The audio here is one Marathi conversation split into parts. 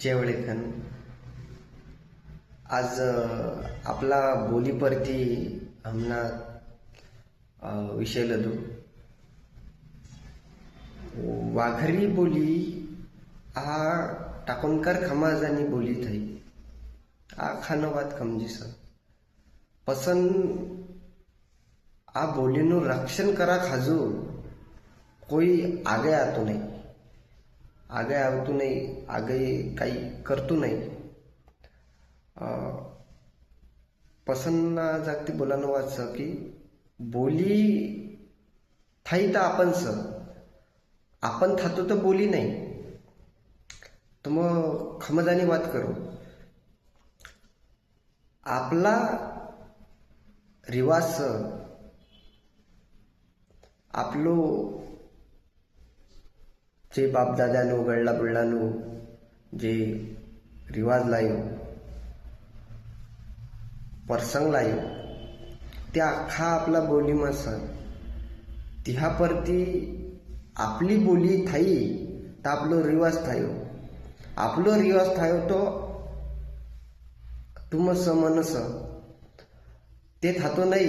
जेवळेखन आज आपला बोली परती हमना विषय लदो. वाघरी बोली हा टाकूनकार खमाज आणि बोली थई. आ खानवाद खमजीस पसन आ बोलीनु रक्षण करा खाजू. कोई आगे आतो नाही आगे आवतू नाही आगे काही करतो नाही पसन्ना जागती बोलानं वाच की बोली थाई तर आपण स. आपण थातो तर बोली नाही. तर मग खमजाने वाद करू. आपला रिवाज आपलो जे बापदाद्यान उघडला नो जे रिवाज लायो प्रसंग लायो ते अख्खा आपला बोलीमा सण तिहा परती आपली बोली थाई तर आपलो रिवाज थायो. आपलो रिवाज थायो तो तुम स मनस. ते थातो नाही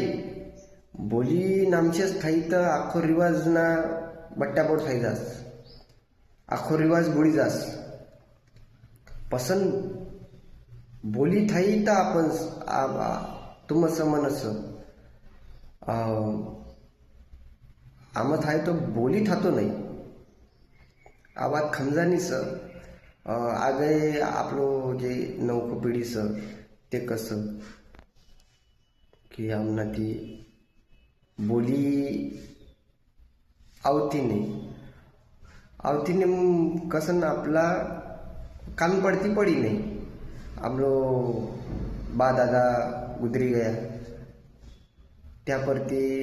बोली नामचेच थाई तर आखो रिवाज ना बट्ट्यापोट थाई जास. આખો રિવાજ ભૂલી જાશ પસંદ બોલી થઈ તા પણ તુમ સમનસ આમાં થાય તો બોલી થતો નહીં આ વાત ખમજાની સર આજે આપણો જે નવકો પેઢી સર તે कसं की आमना ती बोली आवती नाही આવતીને કસન આપલા કાન પડતી પડી નહીં. આપણો બા દાદા ગુજરી ગયા. ત્યાં પરથી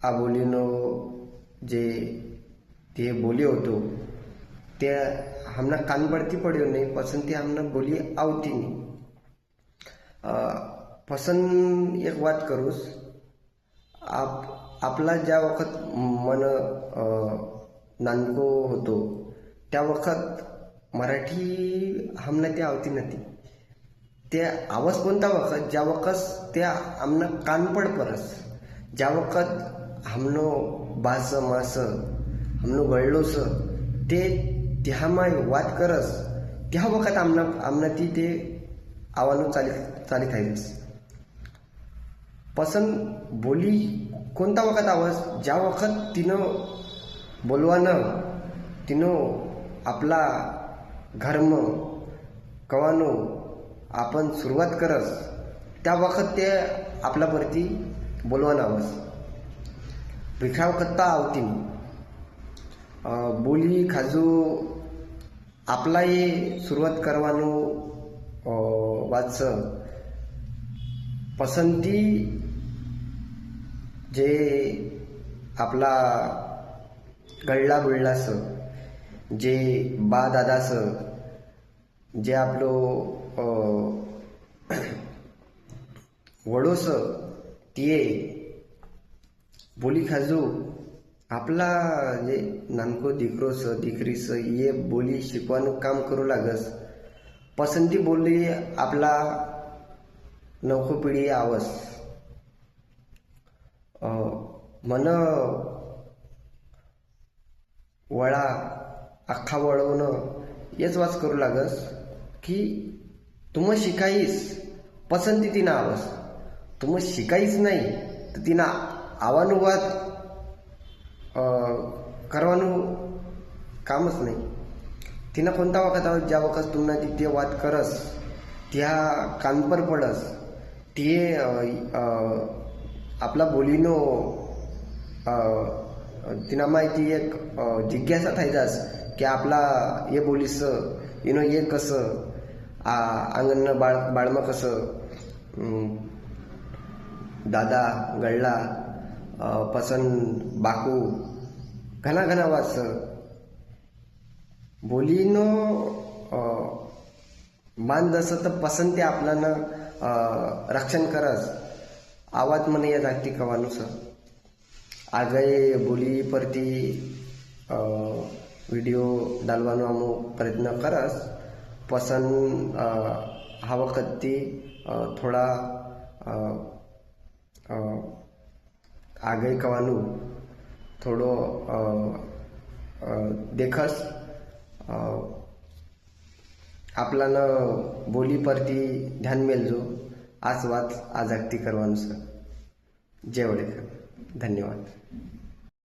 આ બોલીનો જે તે બોલ્યો હતો, તે હમણાં કાન પડતી પડ્યો નહીં, પસંદથી હમણાં બોલી આવતી નહીં. પસંદ એક વાત કરું આપ, આપલા જ્યાં વખત મને अ, नानको होतो. त्या वखत मराठी हमना ते आवती नव्हती ते आवाज कोणता वखत? ज्या वखत त्या आमनं कानपड परस. ज्या वखत हमनो बास मास हमनो गळलोस ते त्यामाय वाद करस त्या वखत आमनं आमना ती ते आवानो चाली चालीत आहेस पसंत बोली कोणता वखत आवाज? ज्या वखत तिनं बोलवानं. तिनो आपला घर्म कवानो आपण सुरुवात करस. त्या वखत ते आपल्यावरती बोलवाना आवस भिखाव कत्ता आवती बोली खाजू आपलाही सुरुवात करवानो वाच पसंती जे आपला कळला गुळलास जे बा दादास जे आपलो वडोस तिये बोली खाजू आपला जे नानको दिकरोस दिकरीस ये बोली शिकवण काम करू लागस. पसंती बोली आपला नवखो पिढी आवस मन वळा अख्खा वळवणं हेच वाच करू लागस की तुम शिकाईस पसंती तिनं आवस. तुम शिकाईच नाही तर तिनं आवानुवाद करवानु कामच नाही. तिनं कोणता वाकत आहोत ज्या वखत तुम्हाला ते वाद करस त्या कानपर पडस ते आपला बोलीनो तिना माहिती एक जिज्ञासा थायजास की आपला ये बोलीस इनो ये कसं आ आंगण बाळ बाळमा कसं दादा गळला पसन बाकू घना घना वास बोलीनो मान जसं तर पसंत ते आपल्यानं रक्षण करस. आवाज म्हणे या जागतिक कवानुसं આજે બોલી પરથી વીડિયો ડાલવાનો અમુક પ્રયત્ન કરશ પસંદ આ વખતથી થોડા આગળ કવાનું. થોડો દેખશ આપલાને બોલી પરથી ધ્યાન મેળજો આ વાત આ જાગતી કરવાનું છે. જય વડેકર धन्यवाद.